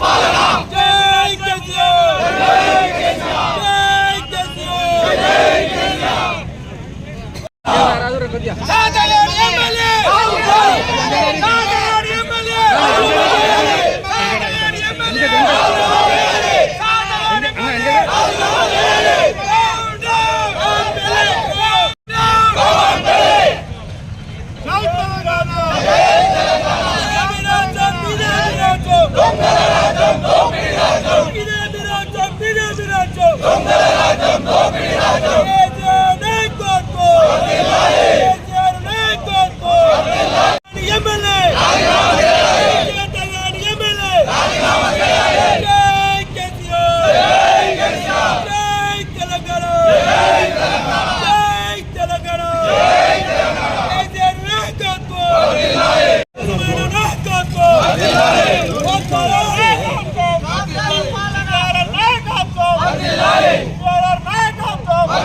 పాలన!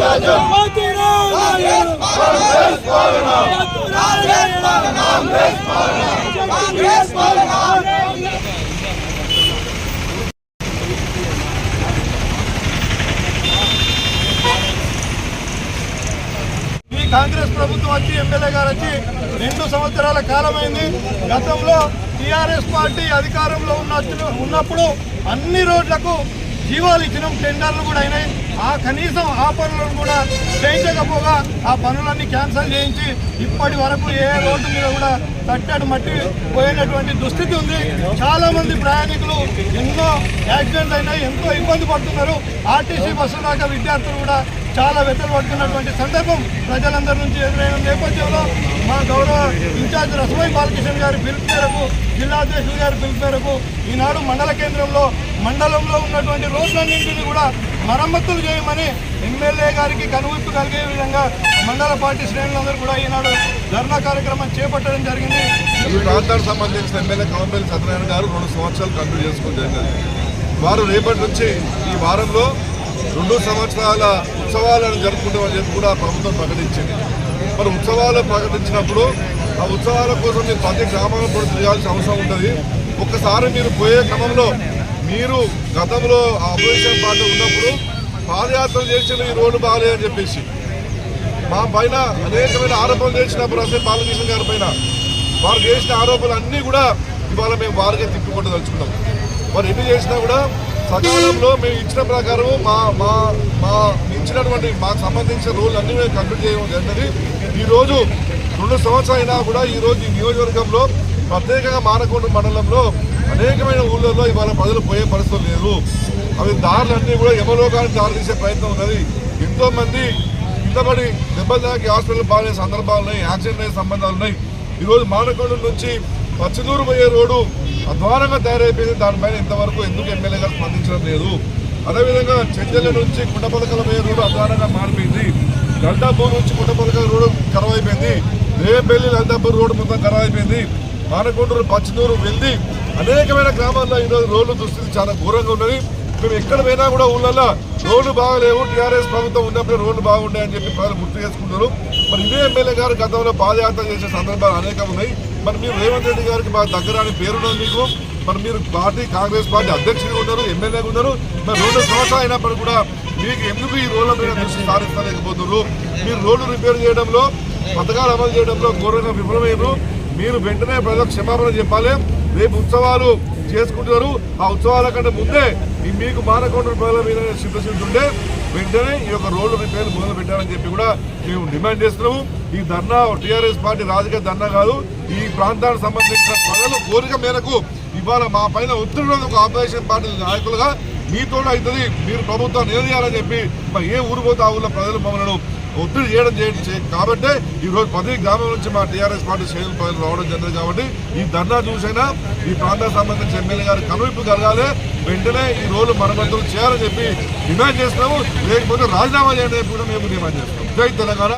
రాజా ఈ వచ్చి ఎమ్మెల్యే గారు వచ్చి రెండు సంవత్సరాల కాలమైంది. గతంలో టీఆర్ఎస్ పార్టీ అధికారంలో ఉన్న ఉన్నప్పుడు అన్ని రోడ్లకు జీవాలు ఇచ్చినాం టెండర్లు కూడా అయినాయి. ఆ కనీసం ఆ పనులను కూడా చేయించకపోగా ఆ పనులన్నీ క్యాన్సిల్ చేయించి ఇప్పటి వరకు ఏ రోడ్డు మీద కూడా తట్టాడు మట్టి పోయినటువంటి దుస్థితి ఉంది. చాలామంది ప్రయాణికులు ఎన్నో యాక్సిడెంట్ అయినాయి ఎంతో ఇబ్బంది పడుతున్నారు. ఆర్టీసీ బస్సు దాకా విద్యార్థులు కూడా చాలా వెతలు పడుతున్నటువంటి సందర్భం ప్రజలందరి నుంచి ఎదురైన నేపథ్యంలో మా గౌరవ ఇన్ఛార్జ్ రసమై బాలకిషన్ గారి పిలుపు మేరకు జిల్లా అధ్యక్షులు గారి పిలుపు మేరకు ఈనాడు మండల కేంద్రంలో మండలంలో ఉన్నటువంటి రోడ్లన్నింటినీ కూడా మరమ్మతులు చేయమని ఎమ్మెల్యే గారికి కనువిప్పు కలిగే విధంగా మండల పార్టీ శ్రేణులందరూ కూడా ఈనాడు ధర్నా కార్యక్రమం చేపట్టడం జరిగింది. ఈ ప్రాంతానికి సంబంధించిన ఎమ్మెల్యే కవంపల్లి సత్యనారాయణ గారు రెండు సంవత్సరాలు కంప్లీట్ చేసుకుని జరిగింది. వారు రేపటి నుంచి ఈ వారంలో రెండు సంవత్సరాల ఉత్సవాలను జరుపుకుంటామని చెప్పి కూడా ప్రభుత్వం ప్రకటించింది. మరి ఉత్సవాలు ప్రకటించినప్పుడు ఆ ఉత్సవాల కోసం మీరు ప్రతి గ్రామాలను కూడా తిరగాల్సిన అవసరం ఉంటుంది. ఒక్కసారి మీరు పోయే క్రమంలో మీరు గతంలో అపోజిషన్ పార్టీ ఉన్నప్పుడు పాదయాత్రలు చేసిన ఈ రోడ్డు బాగాలేదని చెప్పేసి మా పైన అనేకమైన ఆరోపణలు చేసినప్పుడు అసలు బాలకృష్ణ గారి పైన వారు చేసిన ఆరోపణలు అన్నీ కూడా ఇవాళ మేము వారికే తిప్పుకుంటూ తలుచుకున్నాం వారు ఎన్ని చేసినా కూడా సకాలంలో మేము ఇచ్చిన ప్రకారం మా మా మా ఇచ్చినటువంటి మాకు సంబంధించిన రూల్ అన్ని మేము కంప్లీట్ చేయడం జరిగింది. ఈరోజు రెండు సంవత్సరాలైనా కూడా ఈరోజు ఈ నియోజకవర్గంలో ప్రత్యేకంగా మానకొండ మండలంలో అనేకమైన ఊళ్ళల్లో ఇవాళ ప్రజలు పోయే పరిస్థితులు లేదు అవి దారులన్నీ కూడా యమలోకానికి దారి తీసే ప్రయత్నం ఉన్నది. ఎంతోమంది కిందపడి దెబ్బలు హాస్పిటల్ బాగాలే సందర్భాలు ఉన్నాయి యాక్సిడెంట్ అయ్యే సంబంధాలు ఉన్నాయి. ఈరోజు మానకొండ నుంచి పచ్చదూరు పోయే రోడ్డు అధ్వానంగా తయారైపోయింది. దానిపైన ఇంతవరకు ఎందుకు ఎమ్మెల్యే గారు స్పందించడం లేదు? అదేవిధంగా చెంచెల నుంచి కుండపలకల పోయే రోడ్డు అధ్వానంగా మారిపోయింది. గంటాపూర్ నుంచి కుండపలకల రోడ్డు ఖరాబ్ అయిపోయింది రేపల్లి లందాపూర్ రోడ్డు మొత్తం ఖరాబ్ అయిపోయింది మానకొండూరు పచ్చనూరు వెళ్ళి అనేకమైన గ్రామాల్లో ఈరోజు రోడ్లు దుస్థితి చాలా ఘోరంగా ఉన్నది. మేము ఎక్కడ పోయినా కూడా ఊళ్ళల్లో రోడ్లు బాగలేవు. టీఆర్ఎస్ ప్రభుత్వం ఉన్నప్పుడే రోడ్లు బాగుండే అని చెప్పి ప్రజలు గుర్తు చేసుకుంటారు మరి ఇదే ఎమ్మెల్యే గారు గతంలో పాదయాత్ర చేసే సందర్భాలు అనేకం ఉన్నాయి. మరి మీరు రేవంత్ రెడ్డి గారికి మా దగ్గర అని పేరున్నది మీకు. మరి మీరు పార్టీ కాంగ్రెస్ పార్టీ అధ్యక్షుడిగా ఉన్నారు ఎమ్మెల్యేగా ఉన్నారు. మరి రెండు సంవత్సరాలు అయినప్పుడు కూడా మీకు ఎందుకు ఈ రోడ్ల మీద దృష్టి సాధించలేకపోతున్నారు మీరు రోడ్లు రిపేర్ చేయడంలో పథకాలు అమలు చేయడంలో ఘోరంగా విఫలమైనరు మీరు వెంటనే ప్రజలకు క్షమాపణ చెప్పాలి. రేపు ఉత్సవాలు చేసుకుంటున్నారు. ఆ ఉత్సవాల కంటే ముందే మీకు మానకొండ ప్రజల మీద సిద్ధశిల్సి ఉంటే వెంటనే ఈ యొక్క రోడ్డు రిపేర్లు మొదలు పెట్టాలని చెప్పి కూడా మేము డిమాండ్ చేస్తున్నాము. ఈ ధర్నా టీఆర్ఎస్ పార్టీ రాజకీయ ధర్నా కాదు ఈ ప్రాంతానికి సంబంధించిన ప్రజల కోరిక మేరకు ఇవాళ మా పైన ఒత్తిడి ఒక ఆపోజిషన్ పార్టీ నాయకులుగా మీతో అవుతుంది. మీరు ప్రభుత్వాన్ని నిలదీయాలని చెప్పి మరి ఏ ఊరు పోతే ఆ ఊళ్ళో ప్రజలు మమ్మల్ని ఒత్తిడి చేయడం చేయండి కాబట్టి ఈరోజు పది గ్రామం నుంచి మా టీఆర్ఎస్ పార్టీ శ్రేణులు ప్రజలు రావడం జరిగింది కాబట్టి ఈ ధర్నా చూసైనా ఈ ప్రాంతానికి సంబంధించిన ఎమ్మెల్యే గారు కనువిప్పు కలగాలి వెంటనే ఈ రోజు మరమ్మతులు చేయాలని చెప్పి డిమాండ్ చేస్తున్నాము. లేకపోతే రాజీనామా చేయండి కూడా మేము డిమాండ్ చేస్తున్నాం. జై తెలంగాణ.